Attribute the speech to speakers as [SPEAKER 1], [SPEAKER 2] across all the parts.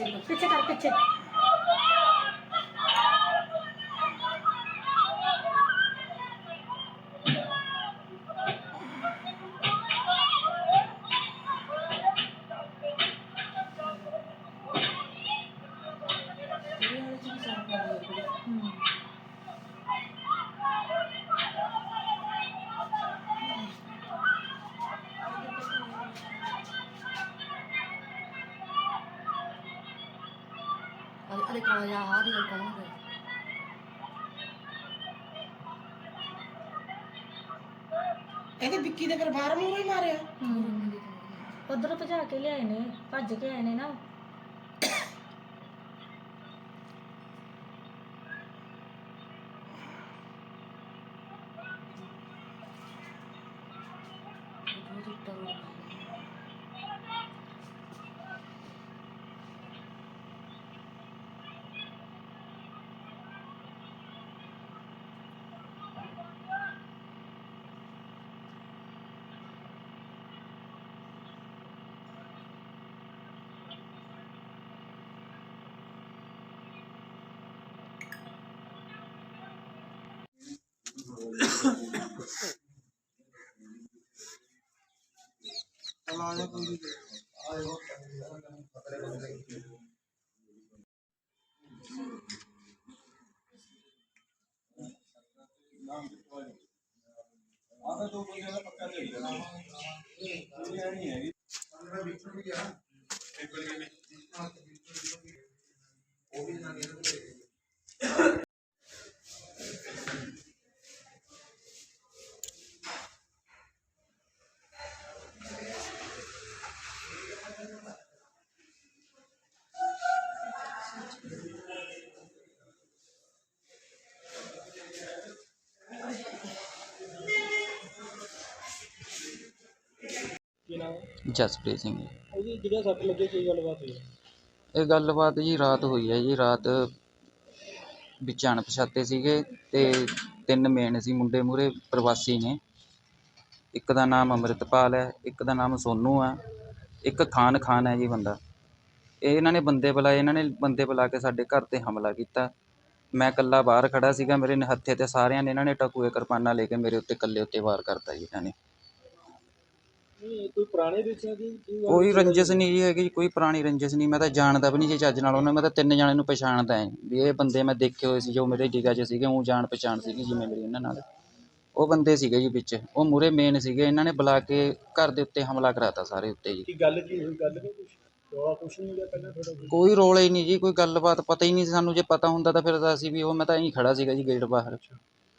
[SPEAKER 1] ਪਿੱਛੇ ਕਰ
[SPEAKER 2] ਦੀ ਗੱਲ ਕੌਣ ਹੈ
[SPEAKER 3] ਇਹਦੇ ਵਿੱਕੀ ਦੇ ਫਿਰ ਬਾਹਰ ਮੂੰਹ ਹੀ ਮਾਰਿਆ।
[SPEAKER 1] ਉਧਰੋਂ ਭਜਾ ਕੇ ਲਿਆਏ ਨੇ ਭੱਜ ਕੇ ਆਏ ਨੇ ਨਾ
[SPEAKER 2] ਬਹੁਤ आधा तो कोई
[SPEAKER 4] ज़्यादा पक्का चाहिए ना ये नहीं है पंद्रह बीस में क्या एक बल्कि
[SPEAKER 5] ਜਸਪ੍ਰੀਤ ਸਿੰਘ ਜੀ।
[SPEAKER 4] ਉਹਦੀ ਜਿਹੜਾ ਸੱਟ ਲੱਗੇ ਕੀ ਗੱਲਬਾਤ ਹੋਈ?
[SPEAKER 5] ਇਹ ਗੱਲਬਾਤ ਜੀ ਰਾਤ ਹੋਈ ਹੈ ਜੀ ਰਾਤ ਵਿੱਚ ਅਣਪਛਾਤੇ ਸੀਗੇ ਤੇ ਤਿੰਨ ਮੇਨ ਸੀ ਮੁੰਡੇ ਮੂਰੇ ਪ੍ਰਵਾਸੀ ਨੇ। ਇੱਕ ਦਾ ਨਾਮ ਅੰਮ੍ਰਿਤਪਾਲ ਹੈ ਇੱਕ ਦਾ ਨਾਮ ਸੋਨੂ ਹੈ ਇੱਕ ਖਾਨ ਖਾਨ ਹੈ ਜੀ ਬੰਦਾ। ਇਹ ਇਹਨਾਂ ਨੇ ਬੰਦੇ ਬੁਲਾਏ ਇਹਨਾਂ ਨੇ ਬੰਦੇ ਬੁਲਾ ਕੇ ਸਾਡੇ ਘਰ ਤੇ ਹਮਲਾ ਕੀਤਾ। ਮੈਂ ਇਕੱਲਾ ਬਾਹਰ ਖੜਾ ਸੀਗਾ ਮੇਰੇ ਹੱਥੇ ਤੇ ਸਾਰਿਆਂ ਨੇ ਇਹਨਾਂ ਨੇ ਟਕੂਏ ਕਿਰਪਾਨਾਂ ਲੈ ਕੇ ਮੇਰੇ ਉੱਤੇ ਇਕੱਲੇ ਉੱਤੇ ਵਾਰ ਕਰਤਾ ਜੀ ਇਹਨਾਂ ਨੇ।
[SPEAKER 4] ਨਹੀਂ ਕੋਈ ਪੁਰਾਣੇ ਰਿਸ਼ਤਿਆਂ ਦੀ ਕੀ ਗੱਲ
[SPEAKER 5] ਕੋਈ ਰੰਜਿਸ਼ ਨਹੀਂ ਜੀ ਹੈਗੀ ਕੋਈ ਪੁਰਾਣੀ ਰੰਜਿਸ਼ ਨਹੀਂ ਮੈਂ ਤਾਂ ਜਾਣਦਾ ਵੀ ਨਹੀਂ ਜੀ ਚੱਜ ਨਾਲ ਉਹਨੇ ਮੈਂ ਤਾਂ ਤਿੰਨ ਜਣਿਆਂ ਨੂੰ ਪਛਾਣਦਾ ਐ ਵੀ ਇਹ ਬੰਦੇ ਮੈਂ ਦੇਖੇ ਹੋਏ ਸੀ ਜੋ ਮੇਰੇ ਜਿਗਾ 'ਚ ਸੀਗੇ ਉਹ ਜਾਣ ਪਛਾਣ ਸੀਗੀ ਜਿਵੇਂ ਮੇਰੀ ਇਹਨਾਂ ਨਾਲ। ਉਹ ਬੰਦੇ ਸੀਗੇ ਜੀ ਵਿੱਚ ਉਹ ਮੂਰੇ ਮੇਨ ਸੀਗੇ ਇਹਨਾਂ ਨੇ ਬੁਲਾ ਕੇ ਘਰ ਦੇ ਉੱਤੇ ਹਮਲਾ ਕਰਾਤਾ ਸਾਰੇ ਉੱਤੇ ਜੀ।
[SPEAKER 4] ਕੀ ਗੱਲ ਕੀ ਹੋਈ? ਗੱਲ ਨਹੀਂ ਕੁਛ? ਰੌਲਾ ਕੁਛ ਨਹੀਂ ਹੋਇਆ ਪਹਿਲਾਂ ਥੋੜਾ
[SPEAKER 5] ਕੋਈ? ਰੋਲ ਹੀ ਨਹੀਂ ਜੀ ਕੋਈ ਗੱਲਬਾਤ ਪਤਾ ਹੀ ਨਹੀਂ ਸੀ ਸਾਨੂੰ ਜੇ ਪਤਾ ਹੁੰਦਾ ਤਾਂ ਫਿਰ ਤਾਂ ਅਸੀਂ ਵੀ ਉਹ ਮੈਂ ਤਾਂ ਇਹੀ ਖੜਾ ਸੀਗਾ ਜੀ ਗੇਟ ਬਾਹਰ।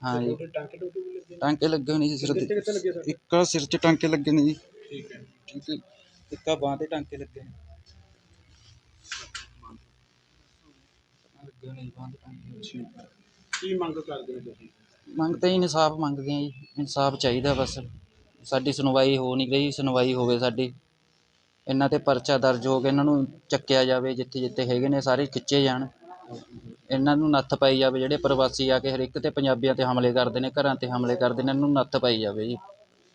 [SPEAKER 5] ਹਾਂ ਜੀ।
[SPEAKER 4] ਤੁਹਾਡੇ ਟਾਂਕੇ ਟੂਕੇ ਵੀ ਲੱਗੇ? ਨੇ?
[SPEAKER 5] ਟਾਂਕੇ ਲੱਗੇ ਹੋਏ ਨਹੀਂ ਸੀ ਸਿਰ
[SPEAKER 4] ਕਿੱਥੇ
[SPEAKER 5] ਤੇ
[SPEAKER 4] ਕਿੱਥੇ ਲੱਗੇ ਸਰ?
[SPEAKER 5] ਇੱਕ ਸਿਰ 'ਚ ਟਾਂਕੇ ਲੱਗੇ ਨੇ ਜੀ।
[SPEAKER 4] ਠੀਕ ਹੈ।
[SPEAKER 5] ਹੈ। ਇੱਕ ਬਾਂਹ ਤੇ ਟਾਂਕੇ ਲੱਗੇ ਨੇ। ਲੱਗੇ ਬਾਂਹ ਤੇ ਟਾਂਕੇ
[SPEAKER 4] ਕੀ ਮੰਗ ਕਰਦੇ ਹੋ ਤੁਸੀਂ?
[SPEAKER 5] ਮੰਗਦੇ ਹੀ ਇਨਸਾਫ ਮੰਗਦੇ ਆ ਜੀ। ਇਨਸਾਫ ਚਾਹੀਦਾ ਬਸ। ਸਾਡੀ ਸੁਣਵਾਈ ਹੋ ਨਹੀਂ ਰਹੀ ਸੁਣਵਾਈ ਹੋਵੇ ਸਾਡੀ। ਇਹਨਾਂ ਤੇ ਪਰਚਾ ਦਰਜ ਹੋ ਕੇ ਇਹਨਾਂ ਨੂੰ ਚੱਕਿਆ ਜਾਵੇ ਜਿੱਥੇ ਜਿੱਥੇ ਹੈਗੇ ਨੇ ਸਾਰੇ ਖਿੱਚੇ ਜਾਣ। ਇਹਨਾਂ ਨੂੰ ਨੱਥ ਪਾਈ ਜਾਵੇ ਜਿਹੜੇ ਪ੍ਰਵਾਸੀ ਆ ਕੇ ਹਰ ਇੱਕ ਤੇ ਪੰਜਾਬੀਆਂ ਤੇ ਹਮਲੇ ਕਰਦੇ ਨੇ ਘਰਾਂ ਤੇ ਹਮਲੇ ਕਰਦੇ ਨੇ ਇਹਨਾਂ ਨੂੰ ਨੱਥ ਪਾਈ ਜਾਵੇ ਜੀ।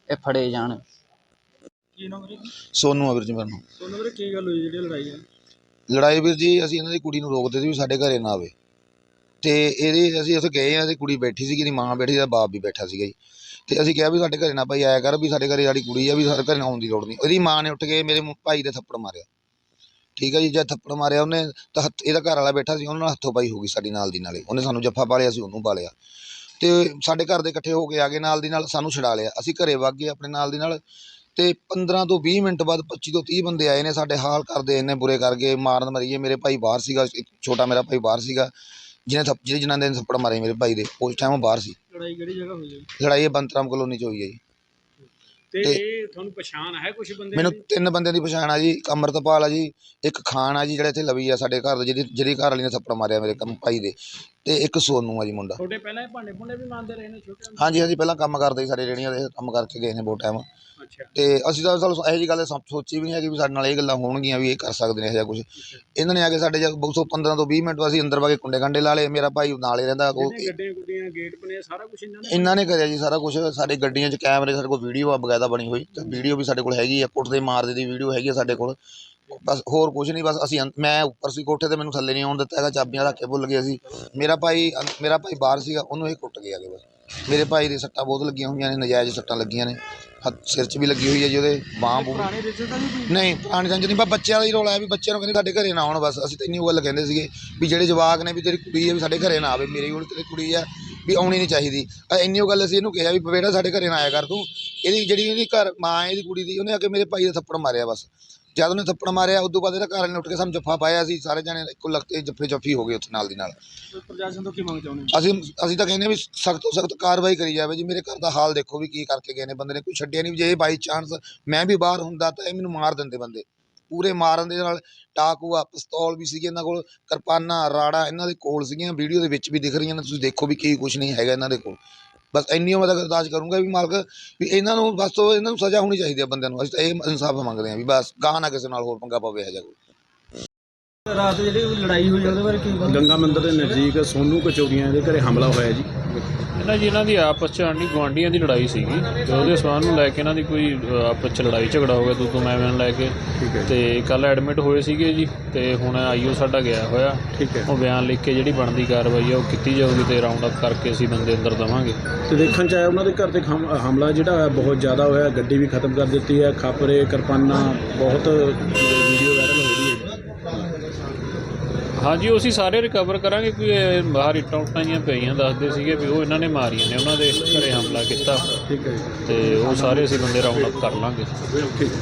[SPEAKER 5] ਇਹ ਫੜੇ ਜਾਣ।
[SPEAKER 4] ਕੀ ਨਾਮ ਵੀਰੇ
[SPEAKER 6] ਸੋਨੂੰ ਆ ਵੀਰ ਜੀ ਮੇਰਾ ਨਾਮ।
[SPEAKER 4] ਸੋਨੂੰ ਵੀਰੇ ਕੀ ਗੱਲ ਹੋਈ ਜਿਹੜੀ ਲੜਾਈ ਹੈ
[SPEAKER 6] ਲੜਾਈ ਵੀਰ ਜੀ ਅਸੀਂ ਇਹਨਾਂ ਦੀ ਕੁੜੀ ਨੂੰ ਰੋਕਦੇ ਸੀ ਵੀ ਸਾਡੇ ਘਰੇ ਨਾ ਆਵੇ। ਤੇ ਇਹਦੇ ਅਸੀਂ ਉੱਥੇ ਗਏ ਆ ਤੇ ਕੁੜੀ ਬੈਠੀ ਸੀਗੀ ਇਹਦੀ ਮਾਂ ਬੈਠੀ ਸੀ ਬਾਪ ਵੀ ਬੈਠਾ ਸੀਗਾ ਜੀ। ਤੇ ਅਸੀਂ ਕਿਹਾ ਵੀ ਸਾਡੇ ਘਰੇ ਨਾ ਭਾਈ ਆਇਆ ਕਰ ਵੀ ਸਾਡੇ ਘਰੇ ਸਾਡੀ ਕੁੜੀ ਆ ਵੀ ਸਾਡੇ ਘਰੇ ਆਉਣ ਦੀ ਲੋੜ ਨਹੀਂ। ਉਹਦੀ ਮਾਂ ਨੇ ਉੱਠ ਕੇ ਮੇਰੇ ਭਾਈ ਦੇ ਥੱਪੜ ਮਾਰਿਆ। ਠੀਕ ਹੈ ਜੀ ਜਦ ਥੱਪੜ ਮਾਰਿਆ ਉਹਨੇ ਤਾਂ ਹੱਥ ਇਹਦਾ ਘਰ ਵਾਲਾ ਬੈਠਾ ਸੀ ਉਹਨਾਂ ਨਾਲ ਹੱਥੋਂ ਪਾਈ ਹੋ ਗਈ ਸਾਡੀ ਨਾਲ ਦੀ ਨਾਲੇ। ਉਹਨੇ ਸਾਨੂੰ ਜੱਫਾ ਪਾ ਲਿਆ ਸੀ ਉਹਨੂੰ ਪਾ ਲਿਆ। ਤੇ ਸਾਡੇ ਘਰ ਦੇ ਇਕੱਠੇ ਹੋ ਕੇ ਆ ਗਏ ਨਾਲ ਦੀ ਨਾਲ ਸਾਨੂੰ ਛਡਾ ਲਿਆ। ਅਸੀਂ ਘਰੇ ਵਗ ਗਏ ਆਪਣੇ ਨਾਲ ਦੀ ਨਾਲ। ਤੇ 15 ਤੋਂ 20 ਮਿੰਟ ਬਾਅਦ 25 ਤੋਂ 30 ਬੰਦੇ ਆਏ ਨੇ ਸਾਡੇ ਹਾਲ ਕਰਦੇ ਇੰਨੇ ਬੁਰੇ ਕਰ ਗਏ ਮਾਰਨ ਮਰੀਏ। ਮੇਰੇ ਭਾਈ ਬਾਹਰ ਸੀਗਾ ਇੱਕ ਛੋਟਾ ਮੇਰਾ ਭਾਈ ਬਾਹਰ ਸੀਗਾ ਜਿਹਨੇ ਥੱਪ ਜਿਹੜੇ ਜਿਨ੍ਹਾਂ ਦੇ ਥੱਪੜ ਮਾਰੇ ਮੇਰੇ ਭਾਈ ਦੇ ਉਸ ਟਾਈਮ ਉਹ ਬਾਹਰ ਸੀ।
[SPEAKER 4] ਲੜਾਈ ਕਿਹੜੀ ਜਗ੍ਹਾ ਹੋਈ ਹੈ
[SPEAKER 6] ਲੜਾਈ ਇਹ ਬੰਤਰਾਮ ਕਲੋਨੀ ਚ ਹੋਈ ਹੈ ਜੀ।
[SPEAKER 4] ਤੇ ਇਹ ਤੁਹਾਨੂੰ ਪਛਾਣ ਹੈ ਕੁਝ ਬੰਦੇ
[SPEAKER 6] ਮੈਨੂੰ? ਤਿੰਨ ਬੰਦਿਆਂ ਦੀ ਪਛਾਣ ਆ ਜੀ ਅੰਮ੍ਰਿਤਪਾਲ ਆ ਜੀ ਇੱਕ ਖਾਨ ਆ ਜੀ ਜਿਹੜਾ ਇੱਥੇ ਲਵੀ ਆ ਸਾਡੇ ਘਰ ਦੇ ਜਿਹਦੀ ਜਿਹਦੀ ਘਰ ਵਾਲੀ ਨੇ ਥੱਪੜ ਮਾਰਿਆ ਮੇਰੇ ਕੰਮ ਭਾਈ ਦੇ। ਤੇ ਇੱਕ ਸੋਨੂ ਆ ਜੀ ਮੁੰਡਾ।
[SPEAKER 4] ਤੁਹਾਡੇ ਪਹਿਲਾਂ ਇਹ ਭਾਂਡੇ ਭੁੰਡੇ ਵੀ ਮੰਨਦੇ ਰਹੇ ਨੇ ਛੋਟੇ?
[SPEAKER 6] ਹਾਂਜੀ ਹਾਂਜੀ ਪਹਿਲਾਂ ਕੰਮ ਕਰਦੇ ਸੀ ਸਾਡੇ ਰੇੜੀਆਂ ਦੇ ਕੰਮ ਕਰਕੇ ਗਏ ਨੇ ਬਹੁਤ ਟਾਈਮ ਤੇ ਅਸੀਂ ਤਾਂ ਚਲੋ ਇਹੋ ਜੀ ਗੱਲ ਸੋਚੀ ਵੀ ਨਹੀਂ ਹੈਗੀ ਵੀ ਸਾਡੇ ਨਾਲ ਇਹ ਗੱਲਾਂ ਹੋਣਗੀਆਂ ਵੀ ਇਹ ਕਰ ਸਕਦੇ ਨੇ ਇਹੋ ਜਿਹਾ ਕੁਝ ਇਹਨਾਂ ਨੇ ਆ ਕੇ ਸਾਡੇ ਜਦ 215 ਤੋਂ 20 ਮਿੰਟ ਅਸੀਂ ਅੰਦਰ ਵਾ ਕੇ ਕੁੰਡੇ ਕੰਡੇ ਲਾ ਲਏ ਮੇਰਾ ਭਾਈ ਨਾਲ ਹੀ ਰਹਿੰਦਾ ਉਹ
[SPEAKER 4] ਜਿਹੜੇ ਗੱਡੀਆਂ ਗੁੱਡੀਆਂ ਗੇਟ ਬਣੇ ਸਾਰਾ ਕੁਝ ਇਹਨਾਂ ਨੇ
[SPEAKER 6] ਇਹਨਾਂ ਨੇ ਕਰਿਆ ਜੀ ਸਾਰਾ ਕੁਝ ਸਾਡੇ ਗੱਡੀਆਂ 'ਚ ਕੈਮਰੇ ਸਾਡੇ ਕੋਲ ਵੀਡੀਓ ਆ ਬਕਾਇਦਾ ਬਣੀ ਹੋਈ ਤੇ ਵੀਡੀਓ ਵੀ ਸਾਡੇ ਕੋਲ ਹੈਗੀ ਆ ਕੁੱਟਦੇ ਮਾਰਦੇ ਦੀ ਵੀਡੀਓ ਹੈਗੀ ਆ ਸਾਡੇ ਕੋਲ। ਬਸ ਹੋਰ ਕੁਝ ਨਹੀਂ ਬਸ ਅਸੀਂ ਮੈਂ ਉੱਪਰ ਸੀ ਕੋਠੇ ਤੇ ਮੈਨੂੰ ਥੱਲੇ ਨਹੀਂ ਆਉਣ ਦਿੱਤਾ ਹੈਗਾ ਚਾਬੀਆਂ ਰੱਖ ਕੇ ਭੁੱਲ ਗਏ ਸੀ ਮੇਰਾ ਭਾਈ ਮੇਰਾ ਭਾਈ ਬਾਹਰ ਸੀਗਾ ਉਹਨੂੰ ਇਹ ਕੁੱਟ ਗਿਆ ਕਿ ਬਸ। ਮੇਰੇ ਭਾਈ ਦੇ ਸੱਟਾਂ ਬਹੁਤ ਲੱਗੀਆਂ ਹੋਈਆਂ ਨੇ ਨਜਾਇਜ਼ ਸੱਟਾਂ ਲੱਗੀਆਂ ਨੇ। ਹੱਥ ਸਿਰ 'ਚ ਵੀ ਲੱਗੀ ਹੋਈ ਹੈ ਜੀ ਉਹਦੇ ਬਾਂਹ ਬੂਹ।
[SPEAKER 4] ਪੁਰਾਣੇ ਰਿਸ਼ਤੇ ਤਾਂ ਨਹੀਂ
[SPEAKER 6] ਨਹੀਂ ਪੁਰਾਣੀ ਜੰਜ ਨਹੀਂ ਬਸ ਬੱਚਿਆਂ ਦਾ ਹੀ ਰੋਲਾ ਹੈ ਵੀ ਬੱਚਿਆਂ ਨੂੰ ਕਹਿੰਦੇ ਸਾਡੇ ਘਰੇ ਨਾ ਆਉਣ ਬਸ ਅਸੀਂ ਤਾਂ ਇੰਨੀ ਉਹ ਗੱਲ ਕਹਿੰਦੇ ਸੀਗੇ ਵੀ ਜਿਹੜੇ ਜਵਾਕ ਨੇ ਵੀ ਤੇਰੀ ਕੁੜੀ ਹੈ ਵੀ ਸਾਡੇ ਘਰੇ ਨਾ ਆਵੇ ਮੇਰੀ ਕੋਲ ਤੇਰੀ ਕੁੜੀ ਆ ਵੀ ਆਉਣੀ ਨਹੀਂ ਚਾਹੀਦੀ। ਇੰਨੀ ਉਹ ਗੱਲ ਅਸੀਂ ਇਹਨੂੰ ਕਿਹਾ ਵੀ ਬੇਟਾ ਸਾਡੇ ਘਰੇ ਨਾ ਆਇਆ ਕਰ ਤੂੰ। ਇਹਦੀ ਜਿਹੜੀ ਇਹਦੀ ਘਰ ਮਾਂ ਇਹਦੀ ਕੁੜੀ ਦੀ ਉਹਨੇ ਆ ਕੇ ਮੇਰੇ ਭਾਈ ਦਾ ਥੱਪੜ ਮਾਰਿਆ ਬਸ। ਜਦ ਉਹਨੇ ਥੱਪੜ ਮਾਰਿਆ ਉਦੋਂ ਬਾਅਦ ਇਹਦਾ ਘਰ ਨੇ ਉੱਠ ਕੇ ਸਾਨੂੰ ਜੱਫਾ ਪਾਇਆ ਸੀ ਸਾਰੇ ਜਣੇ ਇੱਕੋ ਲਗਤੇ ਜੱਫੇ ਜੱਫੀ ਹੋ ਗਏ ਉੱਥੇ ਨਾਲ ਦੀ ਨਾਲ।
[SPEAKER 4] ਪ੍ਰਸ਼ਾਸਨ ਤੋਂ ਕੀ ਮੰਗ ਚਾਹੁੰਦੇ?
[SPEAKER 6] ਅਸੀਂ ਅਸੀਂ ਤਾਂ ਕਹਿੰਦੇ ਵੀ ਸਖਤ ਤੋਂ ਸਖਤ ਕਾਰਵਾਈ ਕਰੀ ਜਾਵੇ ਜੀ। ਮੇਰੇ ਘਰ ਦਾ ਹਾਲ ਦੇਖੋ ਵੀ ਕੀ ਕਰਕੇ ਗਏ ਨੇ ਬੰਦੇ ਨੇ। ਕੋਈ ਛੱਡਿਆ ਨਹੀਂ ਜੇ ਬਾਈ ਚਾਂਸ ਮੈਂ ਵੀ ਬਾਹਰ ਹੁੰਦਾ ਤਾਂ ਇਹ ਮੈਨੂੰ ਮਾਰ ਦਿੰਦੇ ਬੰਦੇ। ਪੂਰੇ ਮਾਰਨ ਦੇ ਨਾਲ ਟਾਕੂਆ ਪਿਸਤੌਲ ਵੀ ਸੀਗੇ ਇਹਨਾਂ ਕੋਲ ਕਿਰਪਾਨਾਂ ਰਾੜਾ ਇਹਨਾਂ ਦੇ ਕੋਲ ਸੀਗੀਆਂ ਵੀਡੀਓ ਦੇ ਵਿੱਚ ਵੀ ਦਿਖ ਰਹੀਆਂ ਨੇ ਤੁਸੀਂ ਦੇਖੋ ਵੀ ਕੀ ਕੁਝ ਨਹੀਂ ਹੈਗਾ ਇਹਨਾਂ ਦੇ ਕੋਲ। ਬਸ ਇੰਨੀ ਮੈਂ ਤਾਂ ਅਰਦਾਸ ਕਰੂੰਗਾ ਵੀ ਮਾਲਕ ਵੀ ਇਹਨਾਂ ਨੂੰ ਬਸ ਤੋਂ ਇਹਨਾਂ ਨੂੰ ਸਜ਼ਾ ਹੋਣੀ ਚਾਹੀਦੀ ਹੈ ਬੰਦਿਆਂ ਨੂੰ ਅਸੀਂ ਤਾਂ ਇਹ ਇਨਸਾਫ ਮੰਗਦੇ ਹਾਂ ਵੀ ਬਸ ਗਾਹ ਨਾ ਕਿਸੇ ਨਾਲ ਹੋਰ ਪੰਗਾ ਪਵੇ ਜਿਹਾ ਕੋਈ।
[SPEAKER 4] ਰਾਤ ਜਿਹੜੀ ਲੜਾਈ ਹੋਈ ਉਹਦੇ ਬਾਰੇ ਕੀ ਗੰਗਾ ਮੰਦਿਰ ਦੇ ਨਜ਼ਦੀਕ ਸੋਨੂ ਕਚੋਗੀਆਂ ਦੇ ਘਰੇ ਹਮਲਾ ਹੋਇਆ ਜੀ।
[SPEAKER 7] ਇਹਨਾਂ ਜੀ ਇਹਨਾਂ ਦੀ ਆਪਸ ਚ ਆਂਢੀ ਗੁਆਂਢੀਆਂ ਦੀ ਲੜਾਈ ਸੀਗੀ ਤੇ ਉਹਦੇ ਸਬੰਧ ਨੂੰ ਲੈ ਕੇ ਇਹਨਾਂ ਦੀ ਕੋਈ ਆਪਸ ਚ ਲੜਾਈ ਝਗੜਾ ਹੋ ਗਿਆ ਤੂੰ ਤੂੰ ਮੈਂ ਮੈਂ ਲੈ ਕੇ। ਤੇ ਕੱਲ ਐਡਮਿਟ ਹੋਏ ਸੀਗੇ ਜੀ ਤੇ ਹੁਣ ਆਈਓ ਸਾਡਾ ਗਿਆ ਹੋਇਆ।
[SPEAKER 4] ਠੀਕ ਹੈ।
[SPEAKER 7] ਉਹ ਬਿਆਨ ਲਿਖ ਕੇ ਜਿਹੜੀ ਬਣਦੀ ਕਾਰਵਾਈ ਆ ਉਹ ਕੀਤੀ ਜਾਊਗੀ ਤੇ ਰਾਉਂਡ ਅਪ ਕਰਕੇ ਅਸੀਂ ਬੰਦੇ ਅੰਦਰ ਦਵਾਂਗੇ।
[SPEAKER 4] ਤੇ ਦੇਖਣ ਚ ਆਇਆ ਉਹਨਾਂ ਦੇ ਘਰ ਤੇ ਹਮ- ਹਮਲਾ ਜਿਹੜਾ ਹੈ ਬਹੁਤ ਜ਼ਿਆਦਾ ਹੋਇਆ ਗੱਡੀ ਵੀ ਖਤਮ ਕਰ ਦਿੱਤੀ ਹੈ ਖਾਪਰੇ ਕਿਰਪਾਨਾਂ ਬਹੁਤ ਵੀਡੀਓ ਵਾਇਰਲ ਹੋ ਰਹੀ ਹੈ।
[SPEAKER 7] ਹਾਂਜੀ ਉਹ ਅਸੀਂ ਸਾਰੇ ਰਿਕਵਰ ਕਰਾਂਗੇ ਕੋਈ ਇਹ ਬਾਹਰ ਇੱਟਾਂ ਉੱਟਾਂ ਜਿਹੀਆਂ ਪਈਆਂ ਦੱਸਦੇ ਸੀਗੇ ਵੀ ਉਹ ਇਹਨਾਂ ਨੇ ਮਾਰੀਆਂ ਨੇ ਉਹਨਾਂ ਦੇ ਘਰੇ ਹਮਲਾ ਕੀਤਾ।
[SPEAKER 4] ਠੀਕ ਹੈ ਜੀ।
[SPEAKER 7] ਤੇ ਉਹ ਸਾਰੇ ਅਸੀਂ ਬੰਦੇ ਰਾਉਂਡ ਅਪ ਕਰ ਲਾਂਗੇ।
[SPEAKER 4] ਠੀਕ